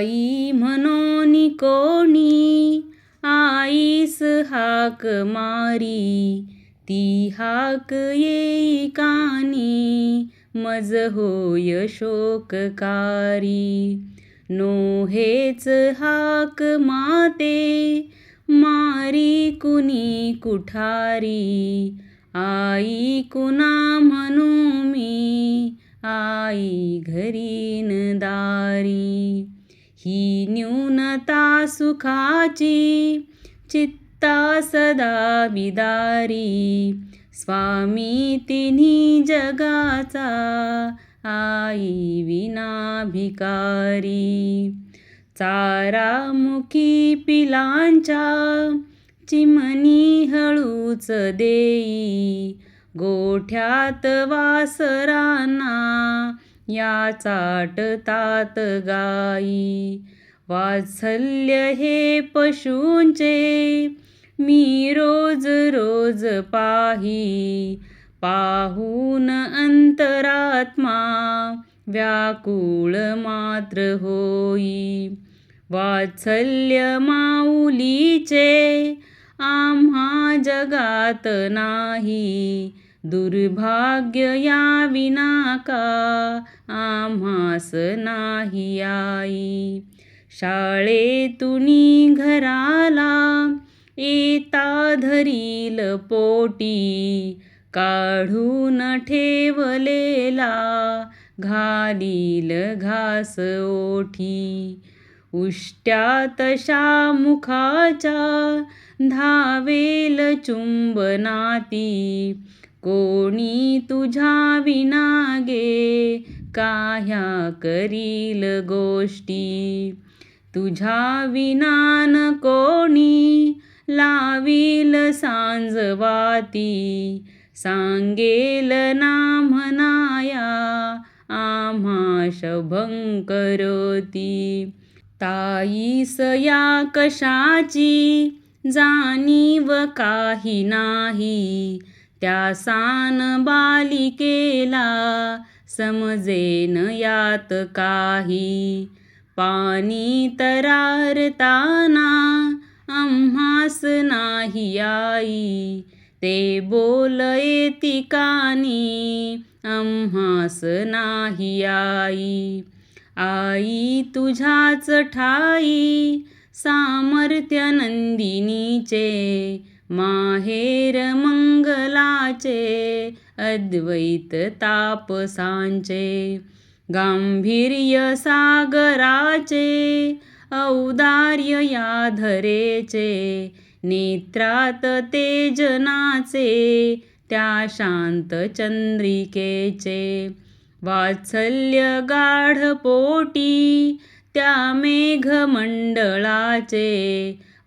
आई म्हणून कोणी? आईस हाक मारी ती हाक येई कानी मज होय शोककारी. नो हेच हाक माते मारी कुणी कुठारी? आई कुणा म्हणू मी आई घरीन दारी. ही न्यूनता सुखाची चित्ता सदा बिदारी स्वामी तिन्ही जगाचा आई विना भिकारी चारामुखी पिलांच्या चिमणी हळूच देई. गोठ्यात वासरांना या चाटतात गाई. वात्सल्य हे पशूंचे मी रोज रोज पाही. पाहून अंतरात्मा व्याकुळ मात्र होई. वात्सल्य माऊलीचे आम्हा जगात नाही. दुर्भाग्य या विना का आम्हास नाही आई. शाळेतून घराला येता धरील पोटी काढून ठेवलेला घालील घास ओठी. उष्ट्या तशा मुखाच्या धावेल चुंबनाती कोणी तुझ्या विना गे काह्या करील गोष्टी? तुझ्या विनान कोणी लावील सांजवाती? सांगेल ना म्हणाया आम्हा शुभंकरोती. ताईस या कशाची जाणीव काही नाही. त्या सान बालिकेला समजेन यात काही. पाणी तरारताना आम्हास नाही आई. ते बोल येती कानी आम्हास नाही आई. आई तुझ्याच ठाई सामर्थ्य नंदिनीचे माहेर मंगलाचे अद्वैत तापसांचे गांभीर्य सागराचे औदार्य या धरेचे नेत्रात तेजनाचे त्या शांत चंद्रिकेचे वात्सल्य गाढपोटी त्या मेघमंडळाचे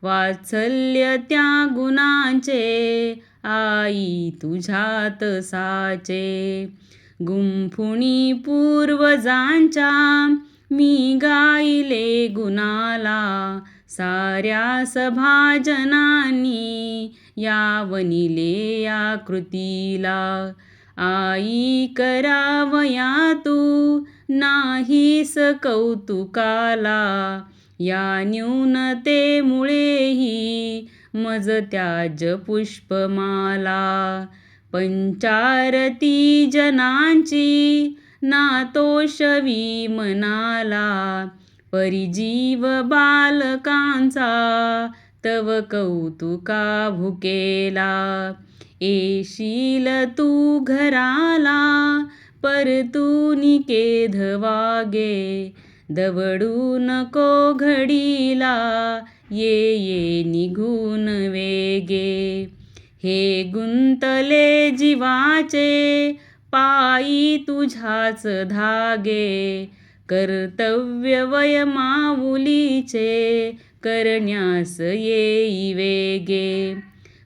वात्सल्य त्या गुणांचे आई तुझ्यात साचे. गुंफुणी पूर्वजांच्या मी गाईले गुणाला. साऱ्या सभाजनांनी यावनिले या कृतीला. आई करावया तू नाहीस कौतुकाला. या न्यूनतेमुळेही मज त्याज पुष्पमाला. पंचारती जनांची नातोषवी मनाला. परिजीव बालकांचा तव कौतुका भुकेला येशील तू घराला परतू निकेध वागे. दवडू नको घडीला ये ये निघून वेगे. हे गुंतले जीवाचे पायी तुझ्याच धागे. कर्तव्य वय माऊलीचे करण्यास येई वेगे.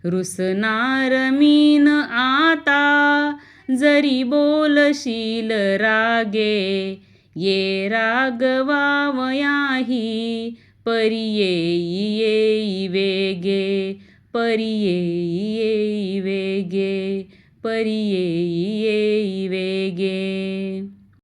रुसनार मीन आता जरी बोलशील रागे. ये रागवावयाही परियेई येई वेगे परियेई येई वेगे परियेई येई वेगे